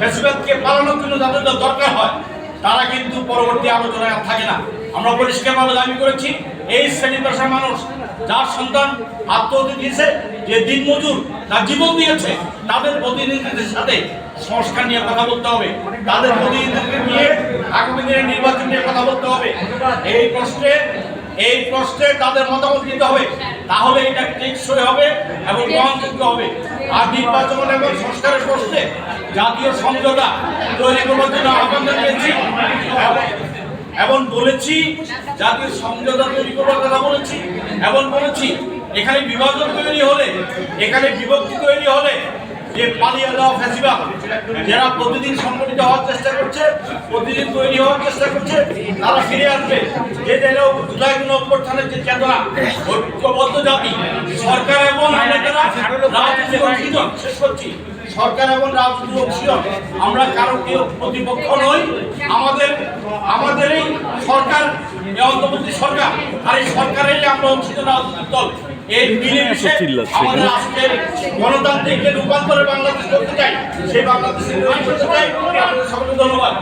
ফেসিবাদকে পালানোর জন্য যাদের দরকার হয়, তারা কিন্তু পরবর্তী আলোচনায় থাকে না। আমরা পরিষ্কারভাবে দাবি করেছি, এই শ্রেণি পেশার মানুষ, যার সন্তান আত্মহত্যা দিয়েছে, যে দিনমজুর তার জীবন দিয়েছে, তাদের প্রতিনিধিদের সাথে সংস্কার নিয়ে কথা বলতে হবে। তাদের প্রতিনিধিদের নিয়ে আগামী দিনের নির্বাচন নিয়ে কথা বলতে হবে। এই প্রশ্নে এই প্রশ্নে তাদের মতামত দিতে হবে। তাহলে এটা টেকসই হবে এবং গ্রহণযোগ্য হবে। আর নির্বাচন এবং সংস্কারের প্রশ্নে জাতীয় সমঝোতা তৈরি করার জন্য আহ্বান জানিয়েছি। এবং- বলেছি, জাতীয় সমঝোতা তৈরি করার কথা বলেছি এবং বলেছি, এখানে বিভাজন তৈরি হলে, এখানে বিভক্তি তৈরি হলে যে পালিয়ে যাওয়া ফেসিবাদ, যারা প্রতিদিন সংগঠিত হওয়ার চেষ্টা করছে, প্রতিদিন তৈরি হওয়ার চেষ্টা করছে, তারা ফিরে আসবে। যে যেন জুলাই গুণ অভ্যর্থনের যে চেতনা ঐক্যবদ্ধ জাতি সরকার এবং শেষ করছি। সরকার এবং রাজনৈতিক অংশীজন আমরা কারও কেউ প্রতিপক্ষ নই। আমাদের আমাদের এই সরকার অন্তর্বর্তী সরকার আর এই সরকারের আমরা অংশীজন রাজনৈতিক দল এই মিলেমিশে আমাদের আজকের গণতান্ত্রিক যে রূপান্তরে বাংলাদেশ করতে চাই সেই বাংলাদেশের করতে চাই। আপনাদের সকলকে ধন্যবাদ।